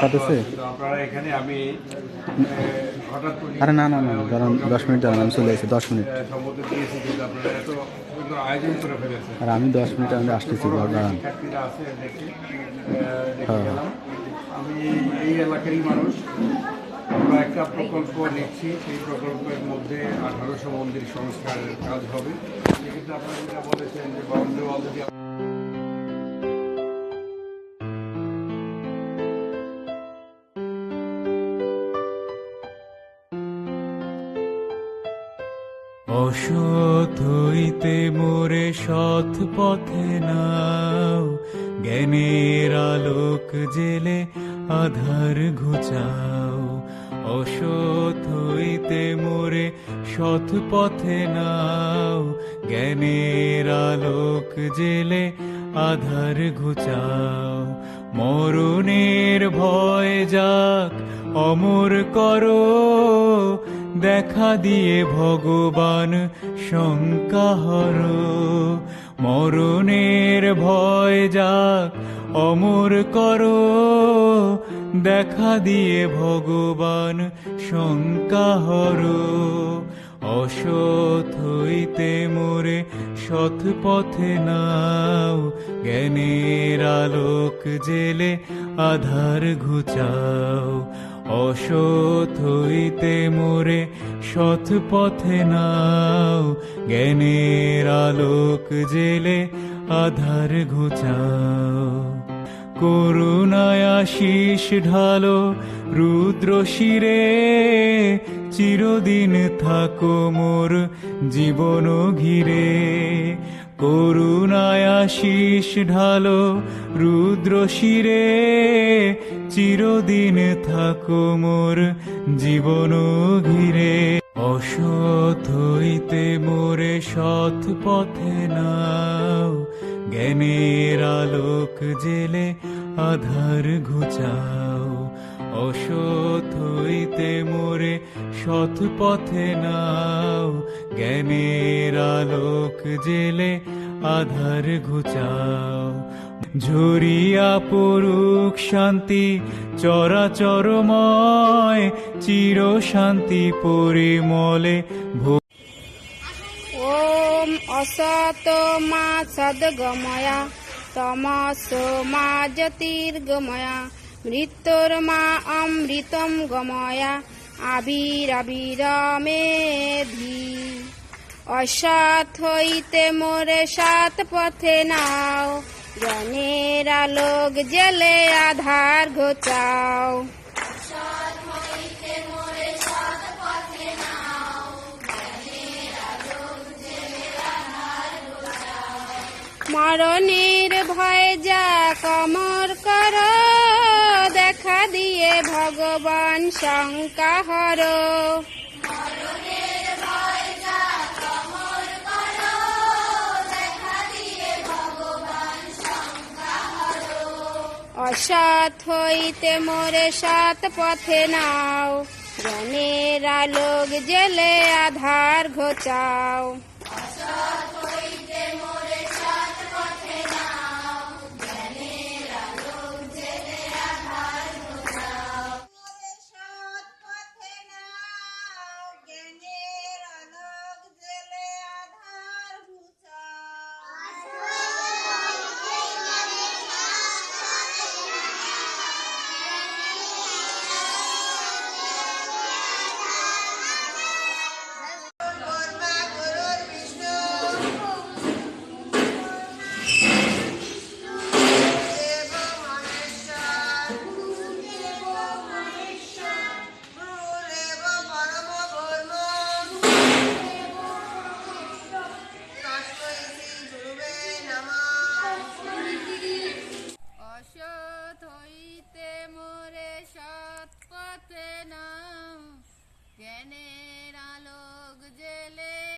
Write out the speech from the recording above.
এখানে আমি হঠাৎ করে আরে না না না দাঁড়ান দশ মিনিট দাঁড়ান আমি চলে এসেছি দশ মিনিট। আহ, সম্মতি কিন্তু আপনারা এত সুন্দর আয়োজন করে ফেলেছেন। আর আমি দশ মিনিট আমি আসতেছি দাঁড়ান। হ্যাঁ। গেলাম। আমি এই এলাকারই মানুষ। আমরা একটা প্রকল্প নিচ্ছি সেই প্রকল্পের মধ্যে আঠারোশো মন্দির সংস্কারের কাজ হবে। সেক্ষেত্রে আপনারা যেটা বলেছেন যে বাউন্ডারি অসৎ হইতে মোরে সৎ পথে নাও। জ্ঞানের আলোক জেলে আধার ঘুচাও। অসৎ হইতে মোরে সৎ পথে নাও। জ্ঞানের আলোক জেলে আধার ঘুচাও। মরণের ভয় যাক, অমর করো। দেখা দিয়ে ভগবান শঙ্কাহর। মরণের ভয় যাক অমর কর। দেখা দিয়ে ভগবান শঙ্কাহর। অসৎ হইতে মোরে সৎ পথে নাও। জ্ঞানের আলোক জেলে আধার ঘুচাও। অসৎ হইতে মোরে সৎ পথে নাও। জ্ঞানের আলোক জেলে আধার ঘুচাও। করুণায় আশিস ঢালো, রুদ্র শিরে। চিরদিন থাকো মোর জীবন ঘিরে। করুণায় আশিস ঢালো, রুদ্র শিরে। চিরদিন থাকো মোর জীবন ঘিরে। অসৎ হইতে মোরে সৎ পথে নাও। জ্ঞানের আলোক জেলে আধার ঘুচাও। অসৎ হইতে মোরে সৎ পথে নাও। জ্ঞানের আলোক জেলে আধার ঘুচাও। ঝরিয়া পড়ুক শান্তি, চরাচরময়, চির শান্তি পরিমলে ওম অসত মা সদগময়া, তমস মা জ্যোতির্গময়া, মৃত্যুর মা অমৃতম গময়া, আবির আবির মেধী অসৎ হইতে মোরে সাত পথে নাও। জ্ঞানের আলোক জেলে আধার ঘোচাও। মরণের ভয় যা কমর কর, দেখা দিয়ে ভগবান শঙ্কা হর অসৎ হইতে মোরে সৎ পথে নাও। জ্ঞানের আলোক জেলে আধার ঘোচাও।